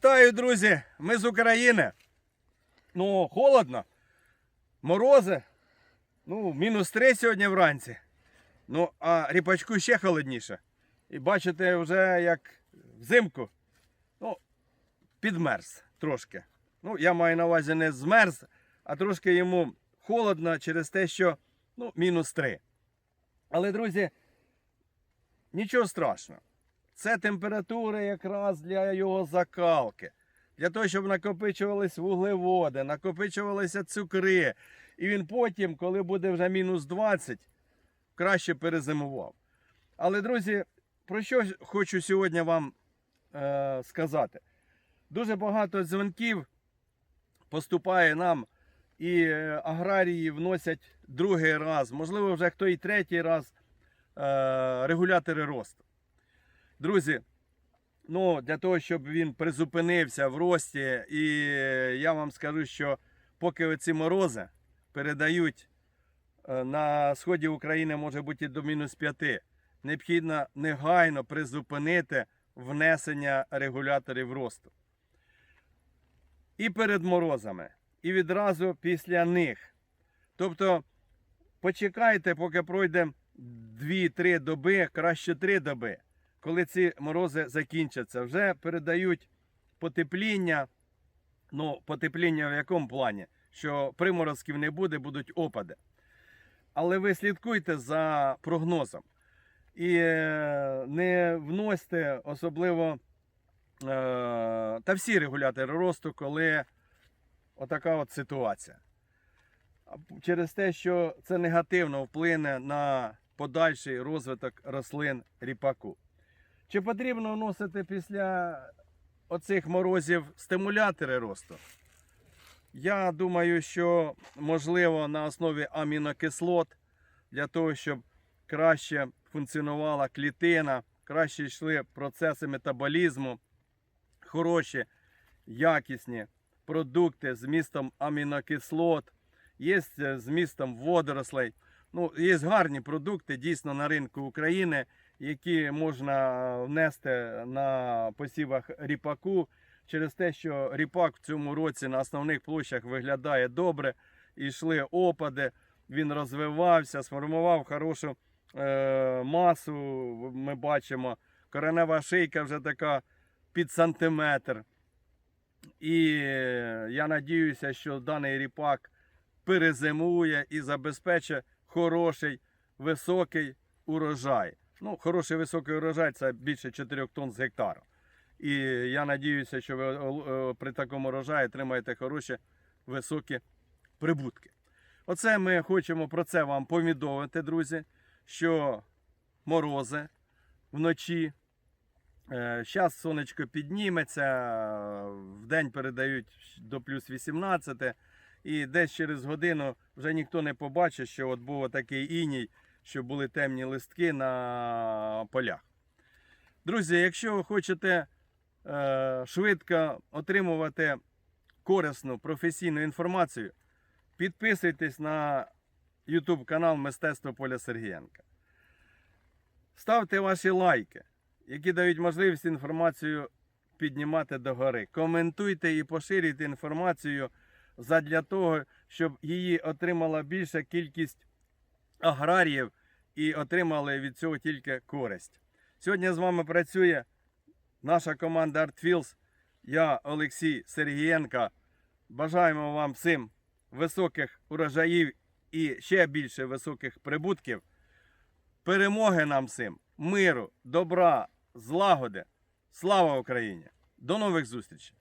Вітаю, друзі! Ми з України. Ну, холодно. Морози. Ну, мінус 3 сьогодні вранці. Ну, а ріпачку ще холодніше. І бачите, вже як взимку. Ну, підмерз трошки. Ну, я маю на увазі не змерз, а трошки йому холодно через те, що ну, мінус 3. Але, друзі, нічого страшного. Це температура якраз для його закалки. Для того, щоб накопичувались вуглеводи, накопичувалися цукри. І він потім, коли буде вже мінус 20, краще перезимував. Але, друзі, про що хочу сьогодні вам е, сказати? Дуже багато дзвінків поступає нам, і е, аграрії вносять другий раз, можливо, вже хто і третій раз е, регулятори росту. Друзі, ну, для того, щоб він призупинився в рості, і я вам скажу, що поки оці морози передають е, на сході України, може бути до мінус 5, необхідно негайно призупинити внесення регуляторів росту. І перед морозами, і відразу після них. Тобто почекайте, поки пройде 2-3 доби, краще 3 доби коли ці морози закінчаться, вже передають потепління. Ну, потепління в якому плані? Що приморозків не буде, будуть опади. Але ви слідкуйте за прогнозом. І е, не вносьте особливо е, та всі регулятори росту, коли отака от ситуація. Через те, що це негативно вплине на подальший розвиток рослин ріпаку. Чи потрібно вносити після оцих морозів стимулятори росту? Я думаю, що можливо на основі амінокислот для того, щоб краще функціонувала клітина, краще йшли процеси метаболізму, хороші, якісні продукти з містом амінокислот, є з містом водорослей. Ну, є гарні продукти дійсно на ринку України які можна внести на посівах ріпаку через те, що ріпак в цьому році на основних площах виглядає добре, і йшли опади, він розвивався, сформував хорошу е, масу. Ми бачимо, коренева шийка вже така під сантиметр. І я надіюся, що даний ріпак перезимує і забезпечить хороший високий урожай. Ну, хороший високий урожай це більше 4 тонн з гектару. І я надіюся, що ви е, при такому урожаї отримаєте хороші високі прибутки. Оце ми хочемо про це вам повідомити, друзі, що морози вночі. Зараз сонечко підніметься, в день передають до плюс 18, і десь через годину вже ніхто не побачить, що от був такий іній щоб були темні листки на полях. Друзі, якщо ви хочете е, швидко отримувати корисну професійну інформацію, підписуйтесь на YouTube канал Мистецтво Поля Сергієнка. Ставте ваші лайки, які дають можливість інформацію піднімати догори. Коментуйте і поширюйте інформацію задля того, щоб її отримала більша кількість аграріїв і отримали від цього тільки користь. Сьогодні з вами працює наша команда ArtFields, я Олексій Сергієнко. Бажаємо вам всім високих урожаїв і ще більше високих прибутків. Перемоги нам всім, миру, добра, злагоди. Слава Україні! До нових зустрічей!